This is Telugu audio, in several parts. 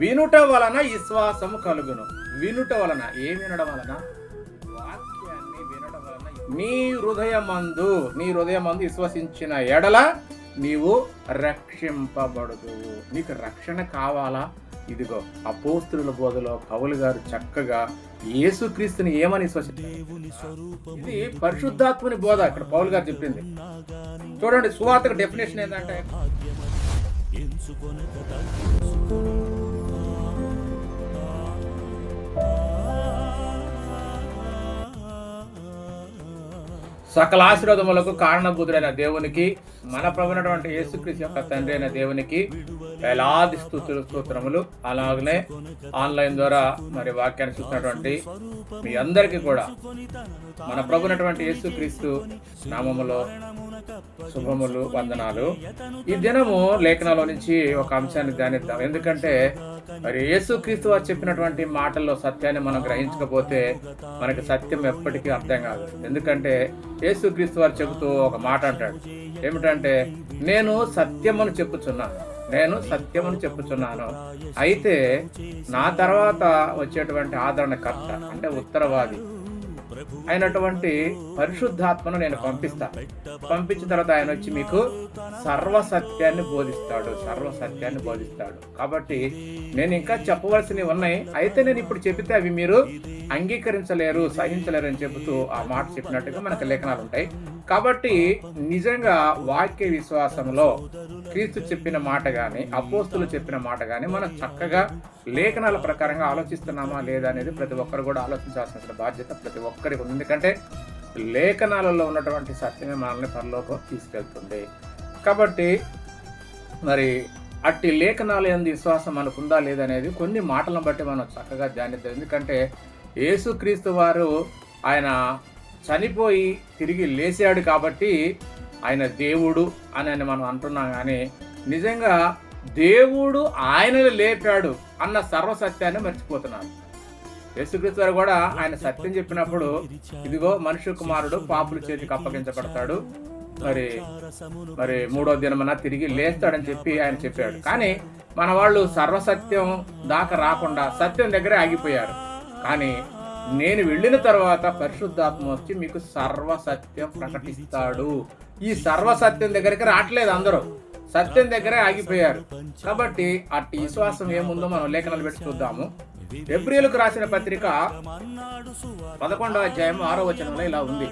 వినుట వలన విశ్వాసము కలుగును. వినుట వలన ఏం వినడం వలన? వాక్యాన్ని వినడం వలన నీ హృదయమందు నీ హృదయమందు విశ్వసించిన ఎడల నీవు రక్షింపబడదు నీకు రక్షణ కావాలా? ఇదిగో అపోస్తుల బోధలో పౌలు గారు చక్కగా యేసుక్రీస్తుని ఏమని ఇది పరిశుద్ధాత్మని బోధ ఇక్కడ పౌలు గారు చెప్పింది. చూడండి సువార్తకు డెఫినేషన్ ఏంటంటే? సకల ఆశీర్వాదములకు కారణభూతుడైన దేవునికి మన ప్రభునటువంటి యేసుక్రీస్తు యొక్క తండ్రి అయిన దేవునికి వేలాది స్థుతులు స్తోత్రములు. అలాగనే ఆన్లైన్ ద్వారా మరి వాక్యాన్ని చూసినటువంటి మీ అందరికీ కూడా మన ప్రభునటువంటి యేసుక్రీస్తు నామములో శుభములు వందనాలు. ఈ దినము లేఖనాలో నుంచి ఒక అంశాన్ని ధ్యానిద్దాం. ఎందుకంటే మరి యేసుక్రీస్తు వారు చెప్పినటువంటి మాటల్లో సత్యాన్ని మనం గ్రహించకపోతే మనకి సత్యం ఎప్పటికీ అర్థం కాదు. ఎందుకంటే యేసుక్రీస్తు వారు చెబుతూ ఒక మాట అంటాడు. ఏమిటంటే నేను సత్యమును చెప్పుచున్నాను నేను సత్యమును చెప్పుచున్నాను. అయితే నా తర్వాత వచ్చేటువంటి ఆదరణకర్త అంటే ఉత్తరవాది అయినటువంటి పరిశుద్ధాత్మను నేను పంపిస్తాను పంపించిన తర్వాత ఆయన వచ్చి మీకు సర్వ సత్యాన్ని బోధిస్తాడు సర్వ సత్యాన్ని బోధిస్తాడు. కాబట్టి నేను ఇంకా చెప్పవలసినవి ఉన్నాయి. అయితే నేను ఇప్పుడు చెబితే అవి మీరు అంగీకరించలేరు సహించలేరు అని చెబుతూ ఆ మాట చెప్పినట్టుగా మనకు లేఖనాలు ఉంటాయి. కాబట్టి నిజంగా వాక్య విశ్వాసంలో క్రీస్తు చెప్పిన మాట కానీ అపోస్తులు చెప్పిన మాట కానీ మనం చక్కగా లేఖనాల ప్రకారంగా ఆలోచిస్తున్నామా లేదా అనేది ప్రతి ఒక్కరు కూడా ఆలోచించాల్సిన బాధ్యత ప్రతి ఒక్కరికి ఉంది. ఎందుకంటే లేఖనాలలో ఉన్నటువంటి సత్యమే మనల్ని పరలోకం తీసుకెళ్తుంది. కాబట్టి మరి అట్టి లేఖనాలు ఎందు విశ్వాసం మనకు ఉందా లేదనేది కొన్ని మాటలను బట్టి మనం చక్కగా ధ్యానిద్దాం. ఎందుకంటే యేసుక్రీస్తు వారు ఆయన చనిపోయి తిరిగి లేచాడు కాబట్టి ఆయన దేవుడు అని అని మనం అంటున్నాం కానీ నిజంగా దేవుడు ఆయనను లేపాడు అన్న సర్వసత్యాన్ని మర్చిపోతున్నాను యేసుక్రీస్తు వారు కూడా ఆయన సత్యం చెప్పినప్పుడు ఇదిగో మనుష్య కుమారుడు పాపుల చేతికి అప్పగించబడతాడు. మరి మరి మూడో దినమన తిరిగి లేస్తాడని చెప్పి ఆయన చెప్పాడు. కానీ మన వాళ్ళు సర్వసత్యం దాకా రాకుండా సత్యం దగ్గరే ఆగిపోయారు. కానీ నేను వెళ్ళిన తర్వాత పరిశుద్ధాత్మ వచ్చి మీకు సర్వసత్యం ప్రకటిస్తాడు. ఈ సర్వసత్యం దగ్గరికి రావట్లేదు అందరూ. సత్యం దగ్గరే ఆగిపోయారు. కాబట్టి అట్టి విశ్వాసం ఏముందో మనం లేఖనాలు పెట్టి చూద్దాము. ఫిబ్రిలకు రాసిన పత్రిక పదకొండవ అధ్యాయం ఆరో వచనంలో ఇలా ఉంది.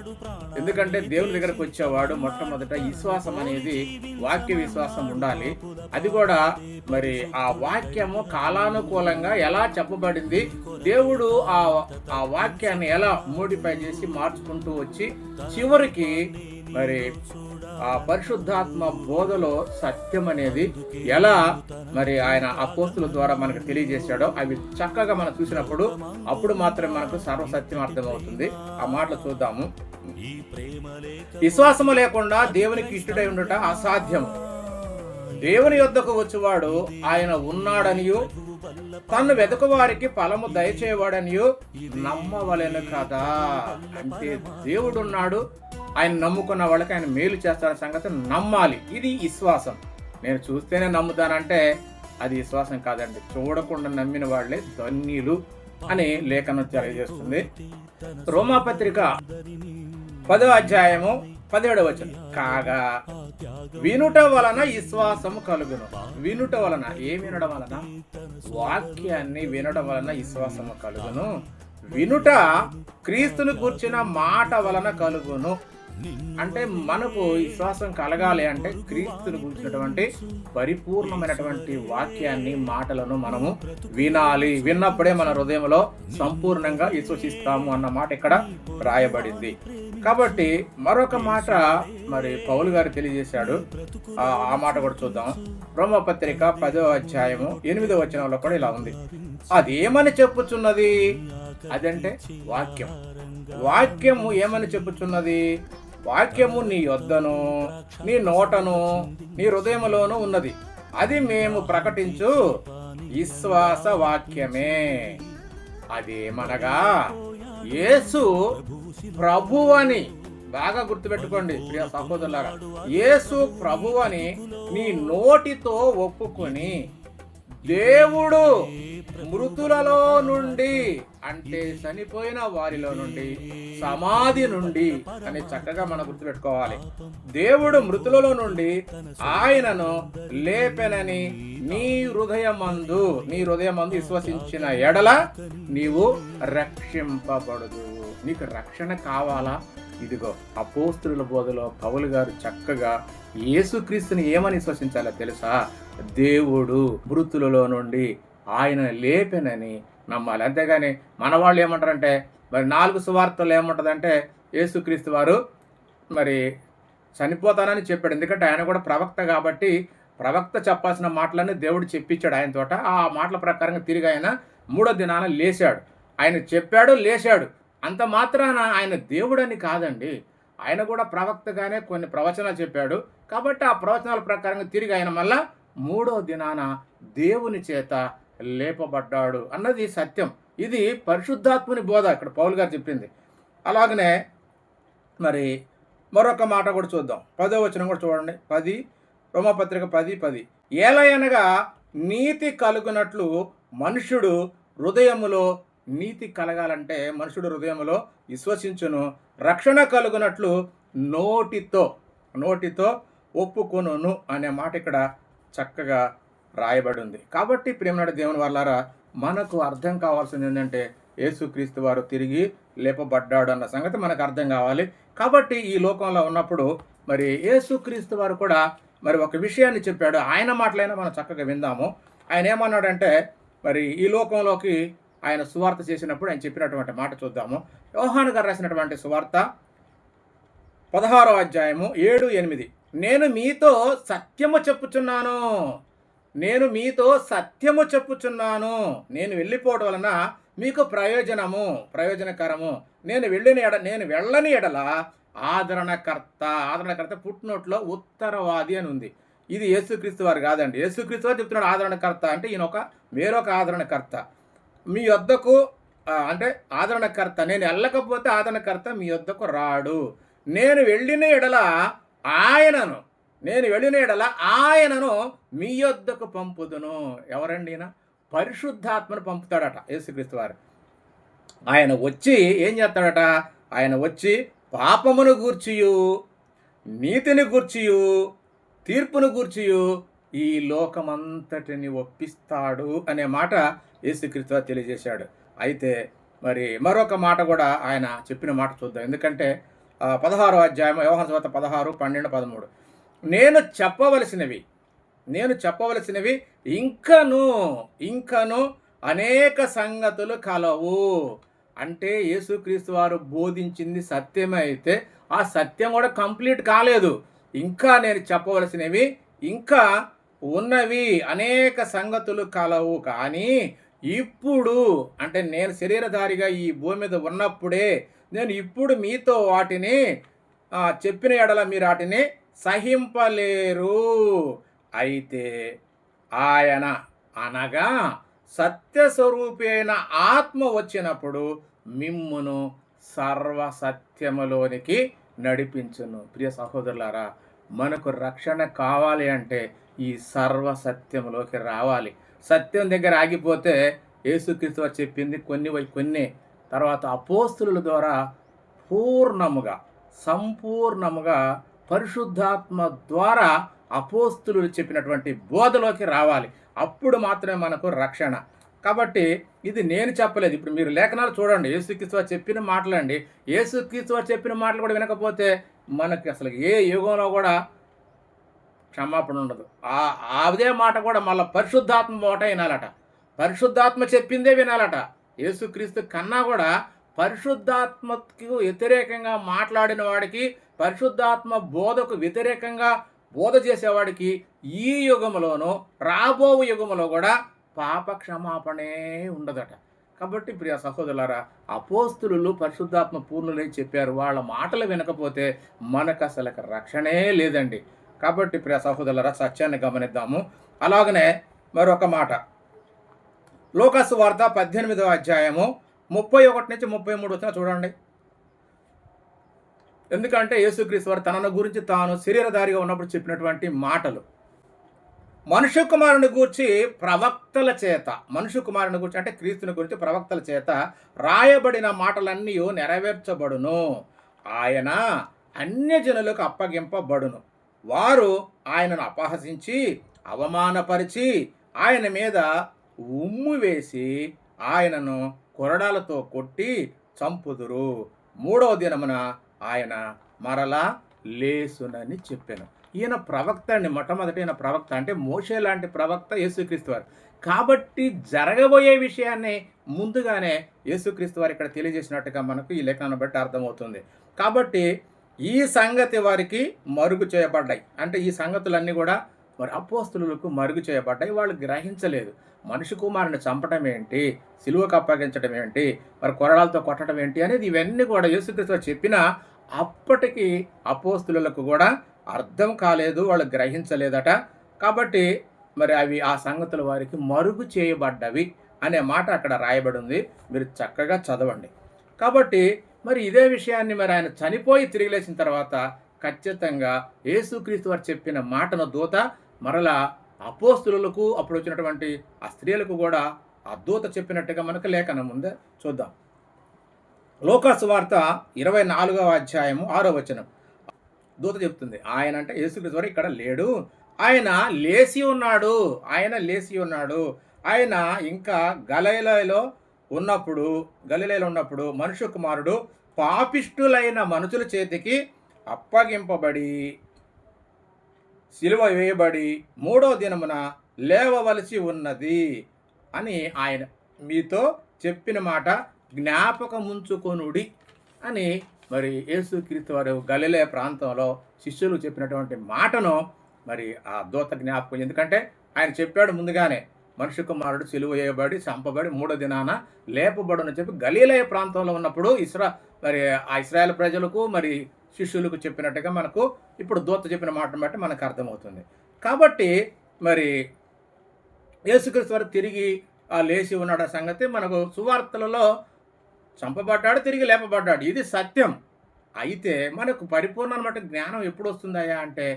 ఎందుకంటే దేవుని దగ్గరకు వచ్చేవాడు మొట్టమొదట విశ్వాసం అనేది వాక్య విశ్వాసం ఉండాలి. అది కూడా మరి ఆ వాక్యము కాలానుకూలంగా ఎలా చెప్పబడింది దేవుడు ఆ ఆ వాక్యాన్ని ఎలా మోడిఫై చేసి మార్చుకుంటూ వచ్చి చివరికి మరి ఆ పరిశుద్ధాత్మ బోధలో సత్యం అనేది ఎలా మరి ఆయన అపోస్తుల ద్వారా మనకు తెలియజేశాడో అవి చక్కగా మనం చూసినప్పుడు అప్పుడు మాత్రమే మనకు సర్వసత్యం అర్థమవుతుంది. ఆ మాటలు చూద్దాము. విశ్వాసము లేకుండా దేవునికి ఇష్టడై ఉండటం అసాధ్యము. దేవుని యొద్దకు వచ్చేవాడు ఆయన ఉన్నాడనియు తను వెతకవారికి ఫలము దయచేవాడనియు నమ్మవలెను కదా. అంటే దేవుడున్నాడు ఆయన నమ్ముకున్న వాళ్ళకి ఆయన మేలు చేస్తాడన్న సంగతి నమ్మాలి. ఇది విశ్వాసం. నేను చూస్తేనే నమ్ముతానంటే అది విశ్వాసం కాదండి. చూడకుండా నమ్మిన వాళ్ళే ధన్యులు అని లేఖనం తెలియజేస్తుంది. రోమాపత్రిక పదో అధ్యాయము పదిహేడవ వచనం. కాగా వినుట వలన విశ్వాసము కలుగును. వినుట వలన ఏ వినడం వలన? వాక్యాన్ని వినడం వలన విశ్వాసము కలుగును. వినుట క్రీస్తును కూర్చిన మాట వలన కలుగును. అంటే మనకు విశ్వాసం కలగాలి అంటే క్రీస్తుని గురించినటువంటి పరిపూర్ణమైనటువంటి వాక్యాన్ని మాటలను మనము వినాలి. విన్నప్పుడే మన హృదయంలో సంపూర్ణంగా విశ్వసిస్తాము అన్న మాట ఇక్కడ రాయబడింది. కాబట్టి మరొక మాట మరి పౌలు గారు తెలియజేశాడు. ఆ మాట కూడా చూద్దాం. బ్రహ్మపత్రిక పదో అధ్యాయము ఎనిమిదో వచనంలో కూడా ఇలా ఉంది. అదేమని చెప్పుచున్నది? అదంటే వాక్యం. వాక్యము ఏమని చెప్పుచున్నది? వాక్యము నీ యొద్దను నీ నోటను నీ హృదయములోను ఉన్నది. అది మేము ప్రకటించు విశ్వాస వాక్యమే. అదేమనగా యేసు ప్రభువని బాగా గుర్తుపెట్టుకోండి ప్రియ సహోదరులారా. యేసు ప్రభువని నీ నోటితో ఒప్పుకొని దేవుడు మృతులలో నుండి అంటే చనిపోయిన వారిలో నుండి సమాధి నుండి అని చక్కగా మనం గుర్తుపెట్టుకోవాలి. దేవుడు మృతులలో నుండి ఆయనను లేపెనని నీ హృదయమందు నీ హృదయమందు విశ్వసించిన ఎడల నీవు రక్షింపబడదు నీకు రక్షణ కావాలా? ఇదిగో అపోస్తుల బోధలో పౌలు గారు చక్కగా యేసుక్రీస్తుని ఏమని విశ్వసించాలో తెలుసా? దేవుడు మృతులలో నుండి ఆయన లేపెనని నమ్మాలి. అంతేగాని మన వాళ్ళు ఏమంటారంటే మరి నాలుగు సువార్తలు ఏమంటుందంటే యేసుక్రీస్తు వారు మరి చనిపోతానని చెప్పాడు. ఎందుకంటే ఆయన కూడా ప్రవక్త కాబట్టి ప్రవక్త చెప్పాల్సిన మాటలన్నీ దేవుడు చెప్పించాడు ఆయన తోట. ఆ మాటల ప్రకారంగా తిరిగి ఆయన మూడో దినాన లేచాడు ఆయన చెప్పాడు లేచాడు అంత మాత్రాన ఆయన దేవుడని కాదండి. ఆయన కూడా ప్రవక్తగానే కొన్ని ప్రవచనాలు చెప్పాడు. కాబట్టి ఆ ప్రవచనాల ప్రకారంగా తిరిగి ఆయన మళ్ళా మూడో దినాన దేవుని చేత లేపబడ్డాడు అన్నది సత్యం. ఇది పరిశుద్ధాత్ముని బోధ ఇక్కడ పౌల్ గారు చెప్పింది. అలాగనే మరి మరొక మాట కూడా చూద్దాం. పదో వచనం కూడా చూడండి. పది రోమపత్రిక పది పది. ఏలయనగా నీతి కలుగునట్లు మనుషుడు హృదయములో నీతి కలగాలంటే మనుషుడు హృదయములో విశ్వసించును. రక్షణ కలుగునట్లు నోటితో నోటితో ఒప్పుకొనును అనే మాట ఇక్కడ చక్కగా రాయబడి ఉంది కాబట్టి ప్రేమనాడు దేవుని వల్లారా మనకు అర్థం కావాల్సింది ఏంటంటే యేసుక్రీస్తు వారు తిరిగి లేపబడ్డాడు అన్న సంగతి మనకు అర్థం కావాలి. కాబట్టి ఈ లోకంలో ఉన్నప్పుడు మరి యేసుక్రీస్తు వారు కూడా మరి ఒక విషయాన్ని చెప్పాడు. ఆయన మాటలైనా మనం చక్కగా విందాము. ఆయన ఏమన్నాడంటే మరి ఈ లోకంలోకి ఆయన సువార్త చేసినప్పుడు ఆయన చెప్పినటువంటి మాట చూద్దాము. యోహాను గారు రాసినటువంటి సువార్త పదహారో అధ్యాయము ఏడు ఎనిమిది. నేను మీతో సత్యము చెప్పుచున్నాను. నేను మీతో సత్యము చెప్పుచున్నాను. నేను వెళ్ళిపోవడం వలన మీకు ప్రయోజనము ప్రయోజనకరము. నేను వెళ్ళిన ఎడ నేను వెళ్ళని ఎడల ఆదరణకర్త ఆదరణకర్త పుట్టినోట్లో ఉత్తరవాది అని ఉంది. ఇది యేసుక్రీస్తు వారు కాదండి. యేసుక్రీస్తు వారు చెప్తున్నాడు ఆదరణకర్త అంటే ఈయన ఒక వేరొక ఆదరణకర్త. మీ వద్దకు అంటే ఆదరణకర్త. నేను వెళ్ళకపోతే ఆదరణకర్త మీ వద్దకు రాడు. నేను వెళ్ళిన ఎడల ఆయనను నేను వెళ్ళినేడల ఆయనను మీ యొద్దకు పంపుదును. ఎవరండి పరిశుద్ధాత్మను పంపుతాడట యేసుక్రీస్తు వారు. ఆయన వచ్చి ఏం చేస్తాడట? ఆయన వచ్చి పాపమును గూర్చియు నీతిని గూర్చియు తీర్పును గూర్చియు ఈ లోకమంతటిని ఒప్పిస్తాడు అనే మాట యేసుక్రీస్తు తెలియజేశాడు. అయితే మరి మరొక మాట కూడా ఆయన చెప్పిన మాట చూద్దాం. ఎందుకంటే పదహారో అధ్యాయం వ్యవహార శువార్త పదహారు పన్నెండు పదమూడు. నేను చెప్పవలసినవి నేను చెప్పవలసినవి ఇంకను ఇంకను అనేక సంగతులు కలవు. అంటే యేసుక్రీస్తు వారు బోధించింది సత్యమైతే ఆ సత్యం కూడా కంప్లీట్ కాలేదు. ఇంకా నేను చెప్పవలసినవి ఇంకా ఉన్నవి అనేక సంగతులు కలవు. కానీ ఇప్పుడు అంటే నేను శరీరధారిగా ఈ భూమి మీద ఉన్నప్పుడే నేను ఇప్పుడు మీతో వాటిని చెప్పిన ఎడల మీరు వాటిని సహింపలేరు. అయితే ఆయన అనగా సత్యస్వరూపి అయిన ఆత్మ వచ్చినప్పుడు మిమ్మును సర్వ సత్యములోనికి నడిపించును. ప్రియ సహోదరులారా మనకు రక్షణ కావాలి అంటే ఈ సర్వసత్యములోకి రావాలి. సత్యం దగ్గర ఆగిపోతే యేసుక్రీస్తు చెప్పింది కొన్ని కొన్ని తర్వాత అపోస్తుల ద్వారా పూర్ణముగా సంపూర్ణముగా పరిశుద్ధాత్మ ద్వారా అపోస్తులు చెప్పినటువంటి బోధలోకి రావాలి. అప్పుడు మాత్రమే మనకు రక్షణ. కాబట్టి ఇది నేను చెప్పలేదు. ఇప్పుడు మీరు లేఖనాలు చూడండి. యేసుక్రీస్తు చెప్పిన మాటలండి. యేసుక్రీస్తు చెప్పిన మాటలు కూడా వినకపోతే మనకి అసలు ఏ యుగంలో కూడా క్షమాపణ ఉండదు. ఆ అదే మాట కూడా మళ్ళీ పరిశుద్ధాత్మ మాట వినాలట. పరిశుద్ధాత్మ చెప్పిందే వినాలట. యేసుక్రీస్తు కన్నా కూడా పరిశుద్ధాత్మకు వ్యతిరేకంగా మాట్లాడిన వాడికి పరిశుద్ధాత్మ బోధకు వ్యతిరేకంగా బోధ చేసేవాడికి ఈ యుగములోనూ రాబో యుగములో కూడా పాప క్షమాపణే ఉండదట. కాబట్టి ప్రియ సహోదరులారా అపోస్తులు పరిశుద్ధాత్మ పూర్ణులై చెప్పారు. వాళ్ళ మాటలు వినకపోతే మనకు అసలు రక్షణే లేదండి. కాబట్టి ప్రియ సహోదరులారా సత్యాన్ని గమనిద్దాము. అలాగనే మరొక మాట. లోకసు వార్త పద్దెనిమిదవ అధ్యాయము ముప్పై ఒకటి నుంచి ముప్పై మూడు వచ్చిన చూడండి. ఎందుకంటే యేసుక్రీస్తు వారు తనను గురించి తాను శరీరధారిగా ఉన్నప్పుడు చెప్పినటువంటి మాటలు. మనుష్య కుమారుని గూర్చి ప్రవక్తల చేత మనుష్య కుమారుని గురించి అంటే క్రీస్తుని గురించి ప్రవక్తల చేత రాయబడిన మాటలన్నీ నెరవేర్చబడును. ఆయన అన్యజనులకు అప్పగింపబడును. వారు ఆయనను అపహసించి అవమానపరిచి ఆయన మీద ఉమ్ము వేసి ఆయనను కొరడాలతో కొట్టి చంపుదురు. మూడవ దినమున ఆయన మరలా లేసునని చెప్పాను. ఈయన ప్రవక్త అండి. మొట్టమొదటి ఈయన ప్రవక్త అంటే మోషే లాంటి ప్రవక్త యేసుక్రీస్తు వారు. కాబట్టి జరగబోయే విషయాన్ని ముందుగానే యేసుక్రీస్తు వారు ఇక్కడ తెలియజేసినట్టుగా మనకు ఈ లేఖనాన్ని బట్టి అర్థమవుతుంది. కాబట్టి ఈ సంగతి వారికి మరుగు చేయబడ్డాయి. అంటే ఈ సంగతులన్నీ కూడా మరి అపోస్తులకు మరుగు చేయబడ్డాయి. వాళ్ళు గ్రహించలేదు. మనిషి కుమారుని చంపడం ఏంటి? సిలువకు అప్పగించడం ఏంటి? మరి కొరడాలతో కొట్టడం ఏంటి? అనేది ఇవన్నీ కూడా యేసుక్రీస్తు చెప్పిన అప్పటికి అపోస్తులకు కూడా అర్థం కాలేదు వాళ్ళు గ్రహించలేదట. కాబట్టి మరి అవి ఆ సంగతులు వారికి మరుగు చేయబడ్డవి అనే మాట అక్కడ రాయబడి ఉంది మీరు చక్కగా చదవండి. కాబట్టి మరి ఇదే విషయాన్ని మరి ఆయన చనిపోయి తిరిగి లేచిన తర్వాత ఖచ్చితంగా యేసుక్రీస్తు వారు చెప్పిన మాటను దూత మరలా అపోస్తులకు అప్పుడు వచ్చినటువంటి ఆ స్త్రీలకు కూడా ఆ దూత చెప్పినట్టుగా మనకు లేఖనం ఉంది. చూద్దాం. లోకాసు వార్త ఇరవై నాలుగవ అధ్యాయము ఆరో వచనం. దూత చెప్తుంది ఆయన అంటే యేసుక్రీస్తు వారు ఇక్కడ లేడు. ఆయన లేచి ఉన్నాడు. ఆయన లేచి ఉన్నాడు. ఆయన ఇంకా గలైలలో ఉన్నప్పుడు గలిలేలో ఉన్నప్పుడు మనుషు కుమారుడు పాపిష్టులైన మనుషుల చేతికి అప్పగింపబడి సిలువ వేయబడి మూడో దినమున లేవవలసి ఉన్నది అని ఆయన మీతో చెప్పిన మాట జ్ఞాపకముంచుకొనుడి అని మరి యేసుక్రీస్తు వారు గలిలే ప్రాంతంలో శిష్యులు చెప్పినటువంటి మాటను మరి ఆ దూత జ్ఞాపకం ఎందుకంటే ఆయన చెప్పాడు ముందుగానే మనుషు కుమారుడు సిలువ వేయబడి చంపబడి మూడో దినాన లేపబడునని చెప్పి గలీలయ ప్రాంతంలో ఉన్నప్పుడు ఇస్రా మరి ఆ ఇస్రాయల్ ప్రజలకు మరి శిష్యులకు చెప్పినట్టుగా మనకు ఇప్పుడు దూత చెప్పిన మాటను బట్టి మనకు అర్థమవుతుంది. కాబట్టి మరి యేసుక్రీస్తు వారు తిరిగి ఆ లేచి ఉన్నాడు సంగతి మనకు సువార్తలలో చంపబడ్డాడు తిరిగి లేపబడ్డాడు. ఇది సత్యం. అయితే మనకు పరిపూర్ణమైన జ్ఞానం ఎప్పుడు వస్తుందయ్యా అంటే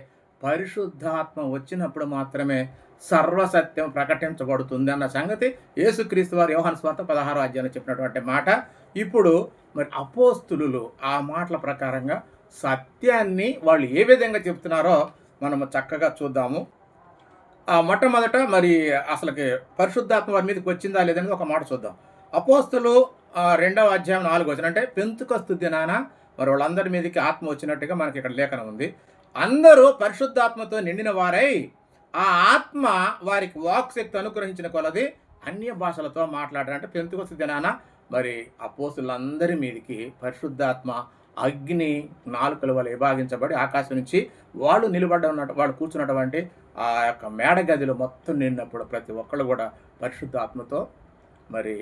పరిశుద్ధాత్మ వచ్చినప్పుడు మాత్రమే సర్వసత్యం ప్రకటించబడుతుంది అన్న సంగతి యేసుక్రీస్తు వారు యోహాన్ స్వార్థ పదహారో అధ్యాయంలో చెప్పినటువంటి మాట. ఇప్పుడు మరి అపోస్తులు ఆ మాటల ప్రకారంగా సత్యాన్ని వాళ్ళు ఏ విధంగా చెప్తున్నారో మనము చక్కగా చూద్దాము. ఆ మొట్టమొదట మరి అసలుకి పరిశుద్ధాత్మ వారి మీదకి వచ్చిందా లేదనేది ఒక మాట చూద్దాం. అపోస్తులు రెండవ అధ్యాయం నాలుగు వచ్చిన అంటే పెంతుకస్తు దినాన మరి వాళ్ళందరి మీదకి ఆత్మ వచ్చినట్టుగా మనకి ఇక్కడ లేఖనం ఉంది. అందరూ పరిశుద్ధాత్మతో నిండిన వారై ఆ ఆత్మ వారికి వాక్ శక్తి అనుగ్రహించిన కొలది అన్య భాషలతో మాట్లాడారంటే పెంతుకొస్తు దినాన మరి అపోస్తులందరి మీదకి పరిశుద్ధాత్మ అగ్ని నాలుకల వల్ల విభాగించబడి ఆకాశం నుంచి వాళ్ళు నిలబడ్డ వాళ్ళు కూర్చున్నటువంటి ఆ యొక్క మేడ గదిలో మొత్తం నిన్నప్పుడు ప్రతి ఒక్కళ్ళు కూడా పరిశుద్ధాత్మతో మరి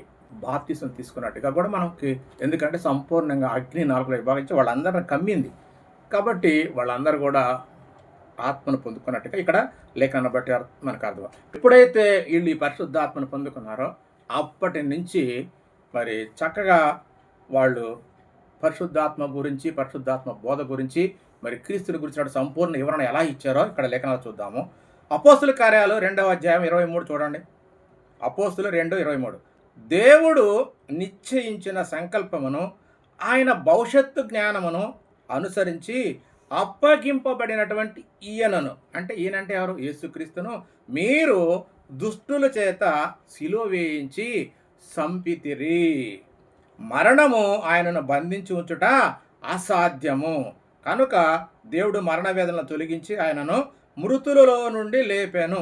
బాప్తిసం తీసుకున్నట్టుగా కూడా మనకి ఎందుకంటే సంపూర్ణంగా అగ్ని నాలుగులో విభాగించి వాళ్ళందరిని కమ్మింది. కాబట్టి వాళ్ళందరూ కూడా ఆత్మను పొందుకున్నట్టుగా ఇక్కడ లేఖను బట్టి మనకు అర్థం. ఎప్పుడైతే వీళ్ళు ఈ పరిశుద్ధాత్మను పొందుకున్నారో అప్పటి నుంచి మరి చక్కగా వాళ్ళు పరిశుద్ధాత్మ గురించి పరిశుద్ధాత్మ బోధ గురించి మరి క్రీస్తుని గురించిన సంపూర్ణ వివరణ ఎలా ఇచ్చారో ఇక్కడ లేఖనాలు చూద్దాము. అపోస్తుల కార్యాలు రెండవ అధ్యాయం ఇరవై మూడు చూడండి. అపోస్తులు రెండు ఇరవై మూడు. దేవుడు నిశ్చయించిన సంకల్పమును ఆయన భవిష్యత్తు జ్ఞానమును అనుసరించి అప్పగింపబడినటువంటి ఈయనను. అంటే ఈయనంటే ఎవరు? యేసుక్రీస్తును మీరు దుష్టుల చేత సిలువ వేయించి సంపితిరి. మరణము ఆయనను బంధించి ఉంచుట అసాధ్యము. కనుక దేవుడు మరణ వేదనను తొలగించి ఆయనను మృతులలో నుండి లేపాను.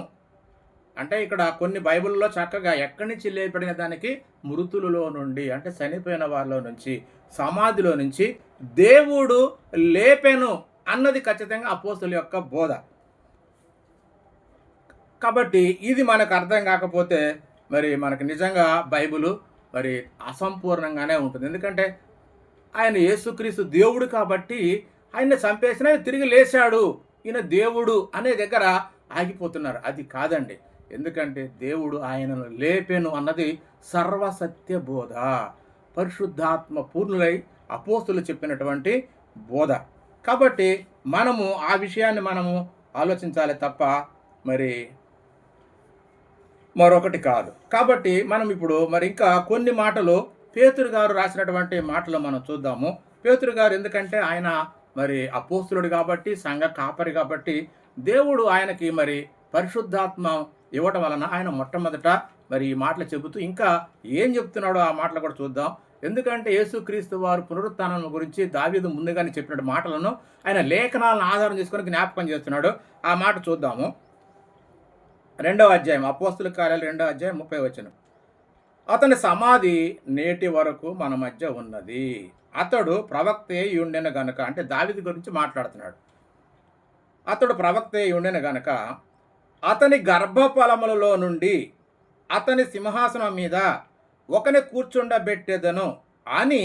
అంటే ఇక్కడ కొన్ని బైబిల్లో చక్కగా ఎక్కడి నుంచి లేపడిన దానికి మృతులలో నుండి అంటే చనిపోయిన వారిలో నుంచి సమాధిలో నుంచి దేవుడు లేపెను అన్నది ఖచ్చితంగా అపోస్తుల యొక్క బోధ. కాబట్టి ఇది మనకు అర్థం కాకపోతే మరి మనకు నిజంగా బైబిలు మరి అసంపూర్ణంగానే ఉంటుంది. ఎందుకంటే ఆయన యేసుక్రీస్తు దేవుడు కాబట్టి ఆయన చంపేసిన ఆయన తిరిగి లేచాడు. ఈయన దేవుడు అనే దగ్గర ఆగిపోతున్నారు. అది కాదండి. ఎందుకంటే దేవుడు ఆయనను లేపెను అన్నది సర్వసత్య బోధ. పరిశుద్ధాత్మ పూర్ణులై అపోస్తులు చెప్పినటువంటి బోధ. కాబట్టి మనము ఆ విషయాన్ని మనము ఆలోచించాలి తప్ప మరి మరొకటి కాదు. కాబట్టి మనం ఇప్పుడు మరి ఇంకా కొన్ని మాటలు పేతురు గారు రాసినటువంటి మాటలు మనం చూద్దాము. పేతురు గారు ఎందుకంటే ఆయన మరి అపోస్తులుడు కాబట్టి సంఘ కాపరి కాబట్టి దేవుడు ఆయనకి మరి పరిశుద్ధాత్మ ఇవ్వటం వలన ఆయన మొట్టమొదట మరి ఈ మాటలు చెబుతూ ఇంకా ఏం చెప్తున్నాడో ఆ మాటలు కూడా చూద్దాం. ఎందుకంటే యేసుక్రీస్తు వారు పునరుత్నం గురించి దావీదు ముందుగానే చెప్పిన మాటలను ఆయన లేఖనాలను ఆధారం చేసుకొని జ్ఞాపకం చేస్తున్నాడు. ఆ మాట చూద్దాము. రెండవ అధ్యాయం అపోస్తుల కార్యాలు రెండవ అధ్యాయం ముప్పై వచ్చిన అతని సమాధి నేటి వరకు మన మధ్య ఉన్నది. అతడు ప్రవక్తే ఉండెను గనక అంటే దావిది గురించి మాట్లాడుతున్నాడు. అతడు ప్రవక్తే ఉండెను గనక అతని గర్భఫలములలో నుండి అతని సింహాసనం మీద ఒకని కూర్చుండబెట్టేదను అని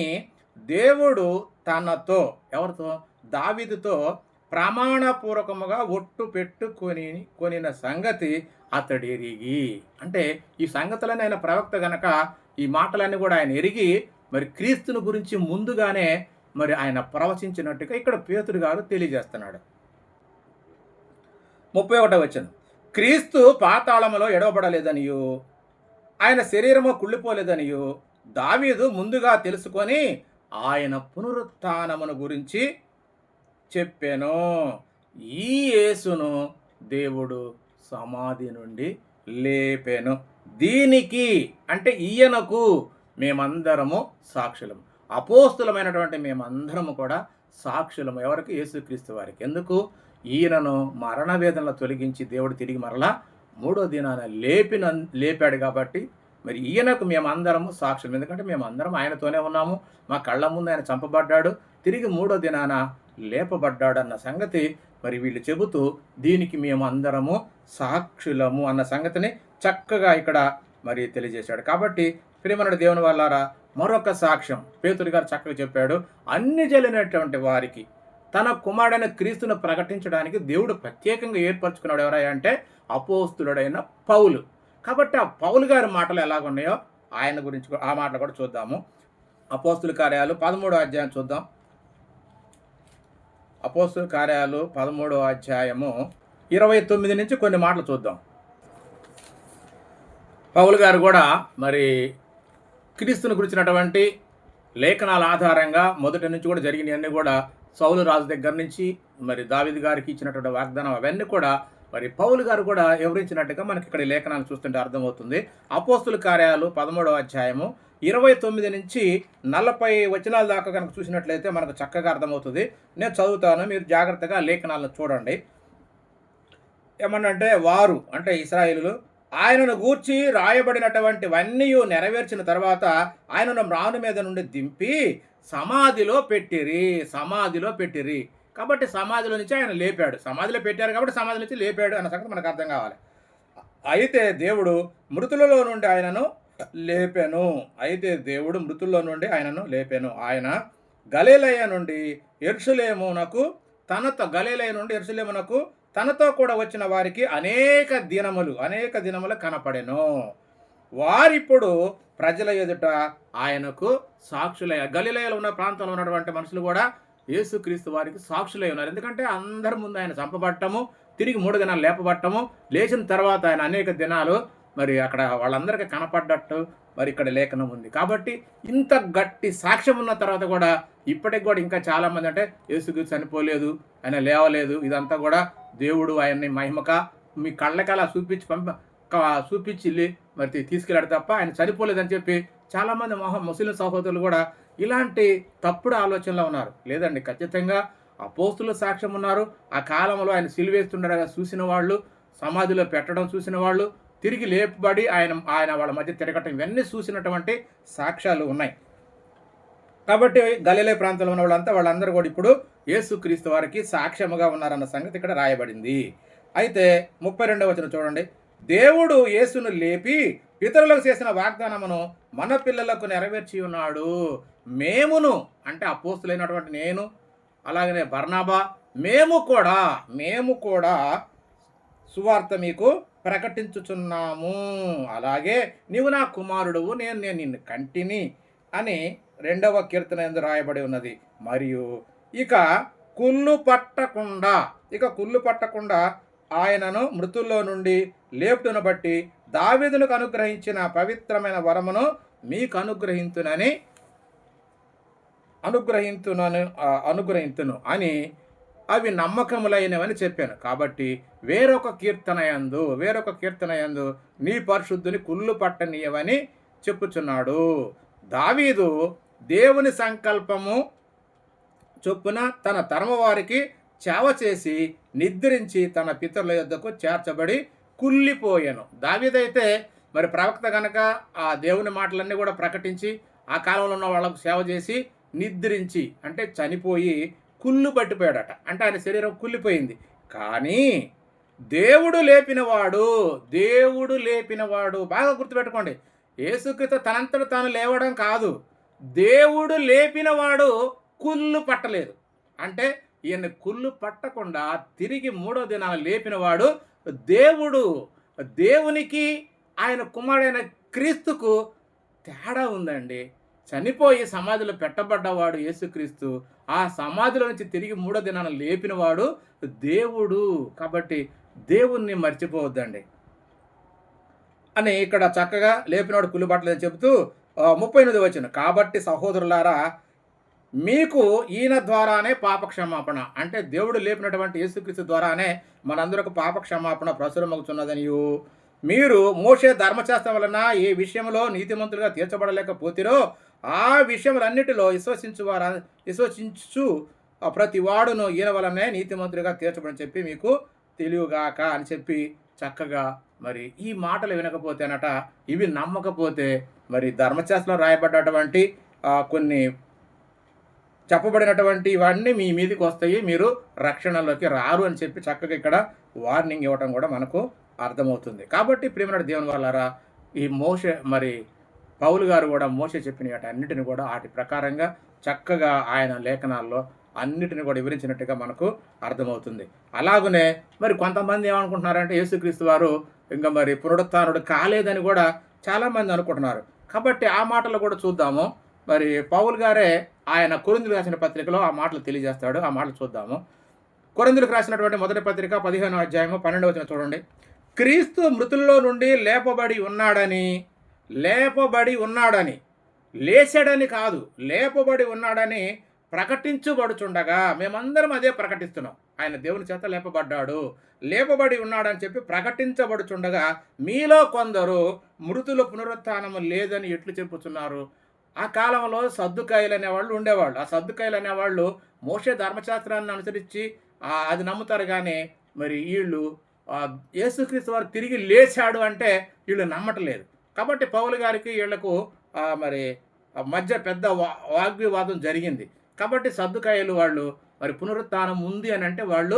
దేవుడు తనతో ఎవరితో? దావిదితో ప్రమాణపూర్వకముగా ఒట్టు పెట్టుకొని కొనిన సంగతి అతడు ఎరిగి. అంటే ఈ సంగతులన్నీ ఆయన ప్రవక్త గనక ఈ మాటలన్నీ కూడా ఆయన ఎరిగి మరి క్రీస్తుని గురించి ముందుగానే మరి ఆయన ప్రవచించినట్టుగా ఇక్కడ పేతుడు గారు తెలియజేస్తున్నాడు. ముప్పై ఒకటో వచ్చను క్రీస్తు పాతాళములో ఎడవబడలేదనియు ఆయన శరీరము కుళ్ళిపోలేదనియు దావీదు ముందుగా తెలుసుకొని ఆయన పునరుత్నమును గురించి చెప్పాను. ఈ యేసును దేవుడు సమాధి నుండి లేపెను. దీనికి అంటే ఈయనకు మేమందరము సాక్షులము అపోస్తులమైనటువంటి మేమందరము కూడా సాక్షులము ఎవరికి? యేసుక్రీస్తు వారికి. ఎందుకు? ఈయనను మరణ వేదనలు తొలగించి దేవుడు తిరిగి మరలా మూడో దినాన లేపిన లేపాడు కాబట్టి మరి ఈయనకు మేమందరము సాక్షులం. ఎందుకంటే మేమందరం ఆయనతోనే ఉన్నాము. మా కళ్ళ ముందు ఆయన చంపబడ్డాడు. తిరిగి మూడో దినాన లేపబడ్డాడన్న సంగతి మరి వీళ్ళు చెబుతూ దీనికి మేము అందరము సాక్షులము అన్న సంగతిని చక్కగా ఇక్కడ మరి తెలియజేశాడు. కాబట్టి ప్రేమనుడు దేవుని వల్లారా మరొక సాక్ష్యం పేతుడి గారు చక్కగా చెప్పాడు. అన్ని జల్లినటువంటి వారికి తన కుమారుడైన క్రీస్తును ప్రకటించడానికి దేవుడు ప్రత్యేకంగా ఏర్పరచుకున్నాడు ఎవరై అంటే అపోస్తులుడైన పౌలు. కాబట్టి ఆ పౌలు గారి మాటలు ఎలాగున్నాయో ఆయన గురించి ఆ మాటలు కూడా చూద్దాము. అపోస్తుల కార్యాలు పదమూడో అధ్యాయం చూద్దాం. అపోస్తుల కార్యాలు పదమూడో అధ్యాయము ఇరవై తొమ్మిది నుంచి కొన్ని మాటలు చూద్దాం. పౌలు గారు కూడా మరి క్రీస్తుని గురించినటువంటి లేఖనాల ఆధారంగా మొదటి నుంచి కూడా జరిగినవన్నీ కూడా సౌలు రాజు దగ్గర నుంచి మరి దావిద్ గారికి ఇచ్చినటువంటి వాగ్దానం అవన్నీ కూడా మరి పౌలు గారు కూడా వివరించినట్టుగా మనకి ఇక్కడ లేఖనాలు చూస్తుంటే అర్థమవుతుంది. అపోస్తుల కార్యాలు పదమూడవ అధ్యాయము ఇరవై తొమ్మిది నుంచి నలభై వచనాల దాకా కనుక చూసినట్లయితే మనకు చక్కగా అర్థమవుతుంది. నేను చదువుతాను మీరు జాగ్రత్తగా లేఖనాలను చూడండి. ఏమన్నంటే వారు అంటే ఇస్రాయిలు ఆయనను గూర్చి రాయబడినటువంటివన్నీ నెరవేర్చిన తర్వాత ఆయనను మ్రాను మీద నుండి దింపి సమాధిలో పెట్టిరి సమాధిలో పెట్టిరి. కాబట్టి సమాధిలో నుంచి ఆయన లేపాడు. సమాధిలో పెట్టారు కాబట్టి సమాధి నుంచి లేపాడు అన్న సంగతి మనకు అర్థం కావాలి. అయితే దేవుడు మృతులలో నుండి ఆయనను లేపాను. అయితే దేవుడు మృతుల్లో నుండి ఆయనను లేపాను. ఆయన గలేలయ నుండి ఎరుసలేమునకు తనతో గలేలయ నుండి ఎరుసలేమునకు తనతో కూడా వచ్చిన వారికి అనేక దినములు అనేక దినములు కనపడెను. వారిప్పుడు ప్రజల ఎదుట ఆయనకు సాక్షులయ్య గలిలయలో ఉన్న ప్రాంతంలో ఉన్నటువంటి మనుషులు కూడా యేసుక్రీస్తు వారికి సాక్షులై ఉన్నారు. ఎందుకంటే అందరి ముందు ఆయన చంపబట్టము తిరిగి మూడు దినాలు లేపబట్టము లేచిన తర్వాత ఆయన అనేక దినాలు మరి అక్కడ వాళ్ళందరికీ కనపడ్డట్టు మరి ఇక్కడ లేఖనం ఉంది. కాబట్టి ఇంత గట్టి సాక్ష్యం ఉన్న తర్వాత కూడా ఇప్పటికి కూడా ఇంకా చాలామంది అంటే యేసుకు చనిపోలేదు ఆయన లేవలేదు ఇదంతా కూడా దేవుడు ఆయన్ని మహిమక మీ కళ్ళకలా చూపించి పంప చూపించి మరి తీసుకెళ్ళాడు తప్ప ఆయన చనిపోలేదని చెప్పి చాలామంది మొహం ముస్లిం సహోదరులు కూడా ఇలాంటి తప్పుడు ఆలోచనలో ఉన్నారు. లేదండి ఖచ్చితంగా అపోస్తుల సాక్ష్యం ఉన్నారు. ఆ కాలంలో ఆయన సిలివేస్తుండగా చూసిన వాళ్ళు సమాధిలో పెట్టడం చూసిన వాళ్ళు తిరిగి లేపబడి ఆయన ఆయన వాళ్ళ మధ్య తిరగటం ఇవన్నీ చూసినటువంటి సాక్ష్యాలు ఉన్నాయి. కాబట్టి గలిలే ప్రాంతంలో ఉన్న వాళ్ళంతా వాళ్ళందరూ కూడా ఇప్పుడు యేసుక్రీస్తు వారికి సాక్ష్యముగా ఉన్నారన్న సంగతి ఇక్కడ రాయబడింది. అయితే ముప్పై రెండవ వచనం చూడండి. దేవుడు యేసును లేపి ఇతరులకు చేసిన వాగ్దానమును మన పిల్లలకు నెరవేర్చి ఉన్నాడు. మేమును అంటే అపోస్తులైనటువంటి నేను అలాగనే బర్నాబా మేము కూడా మేము కూడా సువార్త మీకు ప్రకటించుచున్నాము. అలాగే నీవు నా కుమారుడువు నేను నేను నిన్ను కంటిని అని రెండవ కీర్తన ఎందు రాయబడి ఉన్నది. మరియు ఇక కుళ్ళు పట్టకుండా ఇక కుళ్ళు పట్టకుండా ఆయనను మృతుల్లో నుండి లేపుటను బట్టి దావేదులకు అనుగ్రహించిన పవిత్రమైన వరమును మీకు అనుగ్రహించునని అనుగ్రహించునను అనుగ్రహించును అని అవి నమ్మకములైనవని చెప్పాను. కాబట్టి వేరొక కీర్తనయందు వేరొక కీర్తనయందు నీ పరిశుద్ధుని కుళ్ళు పట్టనీయవని చెప్పుచున్నాడు. దావీదు దేవుని సంకల్పము చొప్పున తన తరమ వారికి చేవ చేసి నిద్రించి తన పితరుల యొద్దకు చేర్చబడి కుళ్ళిపోయాను. దావీదైతే మరి ప్రవక్త గనక ఆ దేవుని మాటలన్నీ కూడా ప్రకటించి ఆ కాలంలో ఉన్న వాళ్ళకు సేవ చేసి నిద్రించి అంటే చనిపోయి కుళ్ళు పట్టిపోయాడట. అంటే ఆయన శరీరం కుళ్ళిపోయింది. కానీ దేవుడు లేపినవాడు దేవుడు లేపినవాడు బాగా గుర్తుపెట్టుకోండి. యేసుక్రీస్తు తనంతట తాను లేవడం కాదు. దేవుడు లేపినవాడు కుళ్ళు పట్టలేదు. అంటే ఈయన కుళ్ళు పట్టకుండా తిరిగి మూడో దినాన లేపినవాడు దేవుడు. దేవునికి ఆయన కుమారుడైన క్రీస్తుకు తేడా ఉందండి. చనిపోయి సమాధిలో పెట్టబడ్డవాడు యేసుక్రీస్తు ఆ సమాధిలో నుంచి తిరిగి మూడో దినాన లేపినవాడు దేవుడు. కాబట్టి దేవుణ్ణి మర్చిపోవద్దండి. అని ఇక్కడ చక్కగా లేపినవాడు కులిబట్టలేదని చెబుతూ ముప్పై ఎనిమిది వచ్చిన కాబట్టి సహోదరులారా మీకు ఈయన ద్వారానే పాప క్షమాపణ అంటే దేవుడు లేపినటువంటి యేసుక్రీస్తు ద్వారానే మనందరకు పాప క్షమాపణ ప్రచురమవుతున్నదనియు మీరు మోసే ధర్మశాస్త్రం వలన ఏ విషయంలో నీతిమంతులుగా తీర్చబడలేకపోతిరో ఆ విషయములన్నిటిలో విశ్వసించువారా విశ్వసించు ప్రతి వాడును ఈయన వలనే నీతిమంతులుగా తీర్చబడని చెప్పి మీకు తెలియగాక అని చెప్పి చక్కగా మరి ఈ మాటలు వినకపోతేనట ఇవి నమ్మకపోతే మరి ధర్మశాస్త్రంలో రాయబడ్డటువంటి కొన్ని చెప్పబడినటువంటి ఇవన్నీ మీ మీదకి వస్తాయి మీరు రక్షణలోకి రారు అని చెప్పి చక్కగా ఇక్కడ వార్నింగ్ ఇవ్వటం కూడా మనకు అర్థమవుతుంది. కాబట్టి ప్రేమనుడు దేవుని వాళ్ళారా ఈ మోష మరి పౌలు గారు కూడా మోస చెప్పిన వాటి అన్నిటిని కూడా వాటి ప్రకారంగా చక్కగా ఆయన లేఖనాల్లో అన్నిటిని కూడా వివరించినట్టుగా మనకు అర్థమవుతుంది. అలాగనే మరి కొంతమంది ఏమనుకుంటున్నారంటే యేసుక్రీస్తు వారు ఇంకా మరి పునరుత్డు కాలేదని కూడా చాలామంది అనుకుంటున్నారు. కాబట్టి ఆ మాటలు కూడా చూద్దాము. మరి పౌల్ గారే ఆయన కొరిందులు రాసిన పత్రికలో ఆ మాటలు తెలియజేస్తాడు. ఆ మాటలు చూద్దాము. కొరిందులకు రాసినటువంటి మొదటి పత్రిక పదిహేను అధ్యాయము పన్నెండు వచ్చిన చూడండి. క్రీస్తు మృతుల్లో నుండి లేపబడి ఉన్నాడని లేపబడి ఉన్నాడని లేచాడని కాదు లేపబడి ఉన్నాడని ప్రకటించబడుచుండగా మేమందరం అదే ప్రకటిస్తున్నాం. ఆయన దేవుని చేత లేపబడ్డాడు. లేపబడి ఉన్నాడని చెప్పి ప్రకటించబడుచుండగా మీలో కొందరు మృతుల పునరుత్థానము లేదని ఎట్లు చెప్పుచున్నారు? ఆ కాలంలో సర్దుకాయలు అనేవాళ్ళు ఉండేవాళ్ళు. ఆ సర్దుకాయలు అనేవాళ్ళు మోసే ధర్మశాస్త్రాన్ని అనుసరించి అది నమ్ముతారు కానీ మరి వీళ్ళు యేసుక్రీస్తు వారు తిరిగి లేచాడు అంటే వీళ్ళు నమ్మటలేదు కాబట్టి పౌలు గారికి వీళ్ళకు మరి మధ్య పెద్ద వా వాగ్వివాదం జరిగింది. కాబట్టి సర్దుకాయలు వాళ్ళు మరి పునరుత్నం ఉంది అని అంటే వాళ్ళు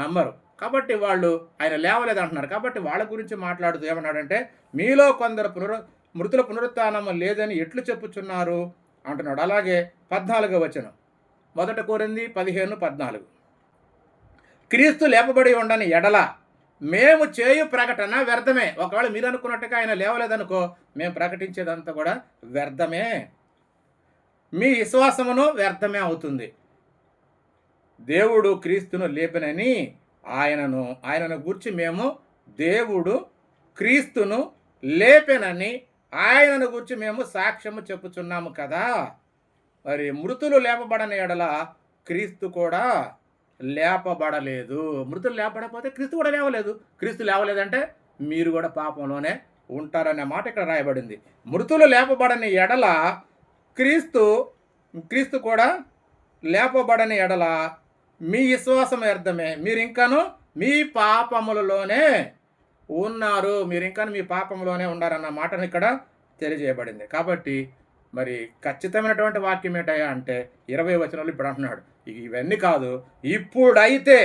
నమ్మరు. కాబట్టి వాళ్ళు ఆయన లేవలేదు అంటున్నారు కాబట్టి వాళ్ళ గురించి మాట్లాడుతూ ఏమన్నాడంటే మీలో కొందరు పునరు మృతుల పునరుత్నం లేదని ఎట్లు చెప్పుచున్నారు? అంటున్నాడు. అలాగే పద్నాలుగో వచనం. మొదట కోరింది పదిహేను పద్నాలుగు. క్రీస్తు లేపబడి ఉండని ఎడల మేము చేయు ప్రకటన వ్యర్థమే. ఒకవేళ మీరు అనుకున్నట్టుగా ఆయన లేవలేదనుకో మేము ప్రకటించేదంతా కూడా వ్యర్థమే. మీ విశ్వాసమును వ్యర్థమే అవుతుంది. దేవుడు క్రీస్తును లేపనని ఆయనను ఆయనను గురించి మేము దేవుడు క్రీస్తును లేపెనని ఆయనను గురించి మేము సాక్ష్యము చెప్పుచున్నాము కదా. మరి మృతులు లేపబడని ఎడల క్రీస్తు కూడా లేపబడలేదు. మృతులు లేపబడకపోతే క్రీస్తు కూడా లేవలేదు. క్రీస్తు లేవలేదంటే మీరు కూడా పాపంలోనే ఉంటారనే మాట ఇక్కడ రాయబడింది. మృతులు లేపబడని ఎడల క్రీస్తు క్రీస్తు కూడా లేపబడని ఎడల మీ విశ్వాసం వ్యర్థమే. మీరు ఇంకాను మీ పాపములలోనే ఉన్నారు. మీరు ఇంకా మీ పాపంలోనే ఉన్నారన్న మాటను ఇక్కడ తెలియజేయబడింది. కాబట్టి మరి ఖచ్చితమైనటువంటి వాక్యం ఏంటయ్యా అంటే ఇరవై వచనాలు ఇప్పుడు అంటున్నాడు. ఇవన్నీ కాదు ఇప్పుడైతే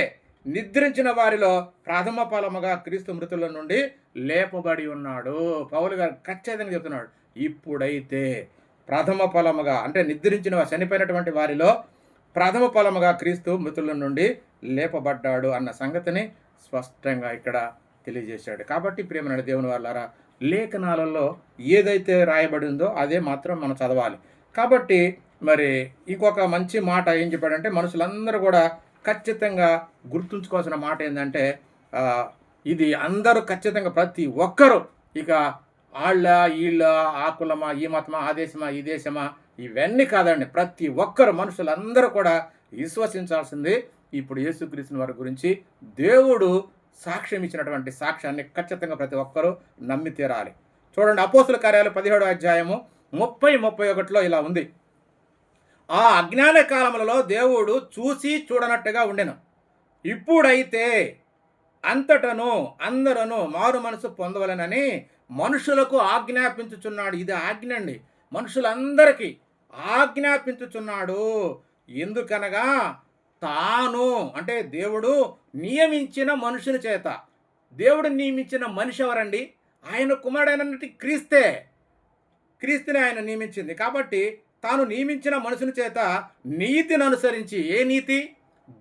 నిద్రించిన వారిలో ప్రథమ ఫలముగా క్రీస్తు మృతుల నుండి లేపబడి ఉన్నాడు. పౌలు గారు ఖచ్చితంగా చెప్తున్నాడు ఇప్పుడైతే ప్రథమ ఫలముగా అంటే నిద్రించిన చనిపోయినటువంటి వారిలో ప్రథమ ఫలముగా క్రీస్తు మృతుల నుండి లేపబడ్డాడు అన్న సంగతిని స్పష్టంగా ఇక్కడ తెలియజేశాడు. కాబట్టి ప్రేమనుడు దేవుని వాళ్ళారా లేఖనాలలో ఏదైతే రాయబడిందో అదే మాత్రం మనం చదవాలి. కాబట్టి మరి ఇంకొక మంచి మాట ఏం చెప్పాడంటే మనుషులందరూ కూడా ఖచ్చితంగా గుర్తుంచుకోవాల్సిన మాట ఏంటంటే ఇది అందరూ ఖచ్చితంగా ప్రతి ఒక్కరూ ఇక వాళ్ళ ఈళ్ళ ఆ కులమా ఈ మతమా ఆ దేశమా ఈ దేశమా ఇవన్నీ కాదండి. ప్రతి ఒక్కరు మనుషులందరూ కూడా విశ్వసించాల్సింది ఇప్పుడు యేసుక్రీస్తుని వారి గురించి. దేవుడు సాక్ష్యం ఇచ్చినటువంటి సాక్ష్యాన్ని ఖచ్చితంగా ప్రతి ఒక్కరూ నమ్మి తీరాలి. చూడండి అపోసుల కార్యాలు పదిహేడు అధ్యాయము ముప్పై ముప్పై ఒకటిలో ఇలా ఉంది. ఆ అజ్ఞాన కాలములలో దేవుడు చూసి చూడనట్టుగా ఉండెను. ఇప్పుడైతే అంతటను అందరను మారు మనసు పొందవలనని మనుషులకు ఆజ్ఞాపించుచున్నాడు. ఇది ఆజ్ఞ అండి. మనుషులందరికీ ఆజ్ఞాపించుచున్నాడు. ఎందుకనగా తాను అంటే దేవుడు నియమించిన మనుషుని చేత. దేవుడు నియమించిన మనిషి ఎవరండి? ఆయన కుమారుడైనటువంటి క్రీస్తే. క్రీస్తుని ఆయన నియమించింది. కాబట్టి తాను నియమించిన మనుషుని చేత నీతిని అనుసరించి ఏ నీతి?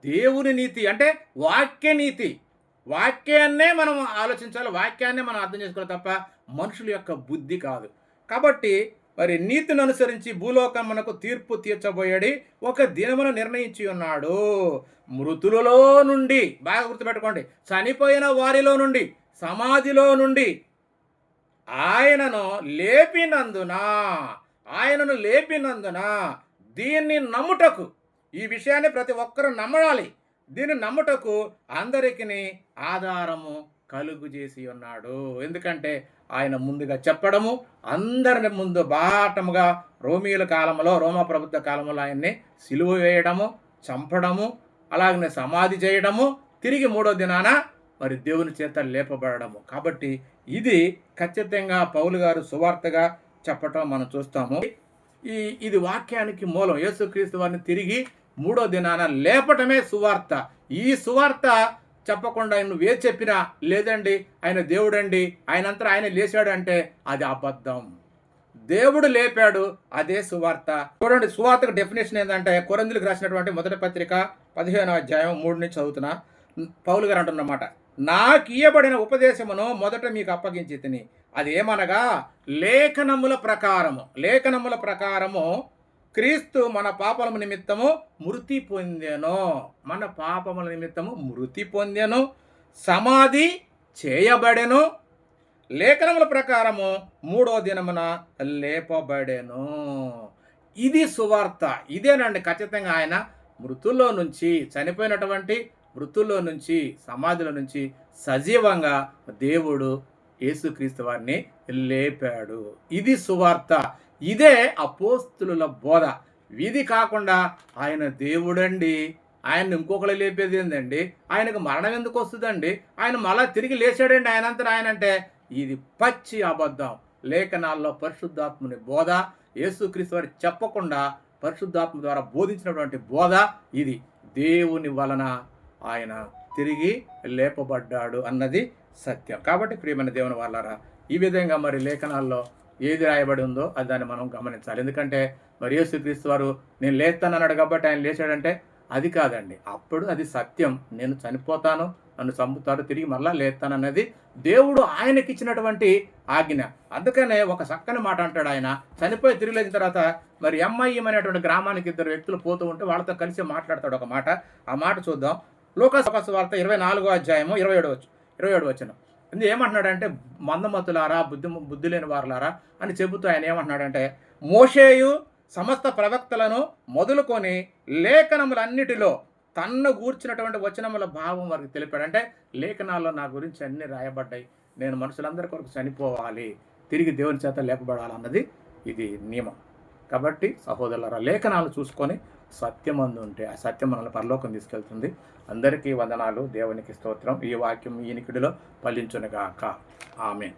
దేవుని నీతి. అంటే వాక్య నీతి. వాక్యాన్నే మనం ఆలోచించాలి. వాక్యాన్నే మనం అర్థం చేసుకోవాలి తప్ప మనుషుల యొక్క బుద్ధి కాదు. కాబట్టి మరి నీతిని అనుసరించి భూలోకం మనకు తీర్పు తీర్చబోయడి ఒక దినమును నిర్ణయించి ఉన్నాడు. మృతులలో నుండి బాగా గుర్తుపెట్టుకోండి చనిపోయిన వారిలో నుండి సమాధిలో నుండి ఆయనను లేపినందున ఆయనను లేపినందున దీన్ని నమ్ముటకు ఈ విషయాన్ని ప్రతి ఒక్కరూ నమ్మడాలి దీన్ని నమ్ముటకు అందరికీ ఆధారము కలుగు చేసి ఉన్నాడు. ఎందుకంటే ఆయన ముందుగా చెప్పడము అందరిని ముందు బాటముగా రోమిల కాలంలో రోమా ప్రభుత్వ కాలంలో ఆయన్ని సిలువ వేయడము చంపడము అలాగనే సమాధి చేయడము తిరిగి మూడో దినాన మరి దేవుని చేత లేపబడము కాబట్టి ఇది ఖచ్చితంగా పౌలు గారు సువార్తగా చెప్పటం మనం చూస్తాము. ఈ ఇది వాక్యానికి మూలం. యేసుక్రీస్తు వారిని తిరిగి మూడో దినాన లేపటమే సువార్త. ఈ సువార్త చెప్పకుండా నువ్వే చెప్పినా లేదండి ఆయన దేవుడండి ఆయనంతా ఆయన లేచాడు అంటే అది అబద్ధం. దేవుడు లేపాడు అదే సువార్త. చూడండి సువార్తకు డెఫినేషన్ ఏంటంటే కొరందులకు రాసినటువంటి మొదటి పత్రిక పదిహేను అధ్యాయం మూడు నుంచి చదువుతున్నా పౌలు గారు అంటున్నమాట. నాకు ఇయ్యబడిన ఉపదేశమును మొదట మీకు అప్పగించి తిని అది ఏమనగా లేఖనముల ప్రకారము. లేఖనముల ప్రకారము క్రీస్తు మన పాపల నిమిత్తము మృతి పొందెను. మన పాపముల నిమిత్తము మృతి పొందెను. సమాధి చేయబడెను. లేఖనముల ప్రకారము మూడో దినమున లేపబడెను. ఇది సువార్త. ఇదేనండి ఖచ్చితంగా ఆయన మృతుల్లో నుంచి చనిపోయినటువంటి మృతుల్లో నుంచి సమాధుల నుంచి సజీవంగా దేవుడు యేసుక్రీస్తు వారిని లేపాడు. ఇది సువార్త. ఇదే అపోస్తుల బోధ. ఇది కాకుండా ఆయన దేవుడండి. ఆయన ఇంకొకరు లేపేది ఏందండి? ఆయనకు మరణం ఎందుకు వస్తుందండి? ఆయన మళ్ళా తిరిగి లేచాడండి ఆయనంతా ఆయన అంటే ఇది పచ్చి అబద్ధం. లేఖనాల్లో పరిశుద్ధాత్ముని బోధ. యేసుక్రీస్తు వారి చెప్పకుండా పరిశుద్ధాత్మ ద్వారా బోధించినటువంటి బోధ ఇది. దేవుని వలన ఆయన తిరిగి లేపబడ్డాడు అన్నది సత్యం. కాబట్టి ప్రియమైన దేవుని వాళ్ళారా ఈ విధంగా మరి లేఖనాల్లో ఏది రాయబడి ఉందో అది దాన్ని మనం గమనించాలి. ఎందుకంటే మరి యేసుక్రీస్తు వారు నేను లేస్తానన్నాడు కాబట్టి ఆయన లేచాడంటే అది కాదండి. అప్పుడు అది సత్యం. నేను చనిపోతాను నన్ను చంపుతాడు తిరిగి మళ్ళా లేస్తానన్నది దేవుడు ఆయనకి ఇచ్చినటువంటి ఆజ్ఞ. అందుకనే ఒక చక్కని మాట అంటాడు ఆయన. చనిపోయి తిరిగి లేచిన తర్వాత మరి ఎంఐఎం అనేటువంటి గ్రామానికి ఇద్దరు వ్యక్తులు పోతూ ఉంటే వాళ్ళతో కలిసి మాట్లాడతాడు ఒక మాట. ఆ మాట చూద్దాం. లోకసభ వార్త ఇరవై నాలుగో అధ్యాయము ఇరవై ఏడవచ్చు ఇరవై ఏడు వచ్చిన. ఇది ఏమంటున్నాడంటే మందమతులారా బుద్ధి బుద్ధి లేని వారులారా అని చెబుతూ ఆయన ఏమంటున్నాడంటే మోషేయు సమస్త ప్రవక్తలను మొదలుకొని లేఖనములన్నిటిలో తన్ను గూర్చినటువంటి వచనముల భావం వారికి తెలిపాడు. అంటే లేఖనాల్లో నా గురించి అన్ని రాయబడ్డాయి. నేను మనుషులందరి కొరకు చనిపోవాలి. తిరిగి దేవుని చేత లేపబడాలన్నది ఇది నియమం. కాబట్టి సహోదరుల లేఖనాలు చూసుకొని సత్యమందు ఉంటే ఆ సత్యం మనల్ని పరలోకం తీసుకెళ్తుంది. అందరికీ వందనాలు. దేవునికి స్తోత్రం. ఈ వాక్యం ఈనికిడిలో ఫలించునుగాక. ఆమె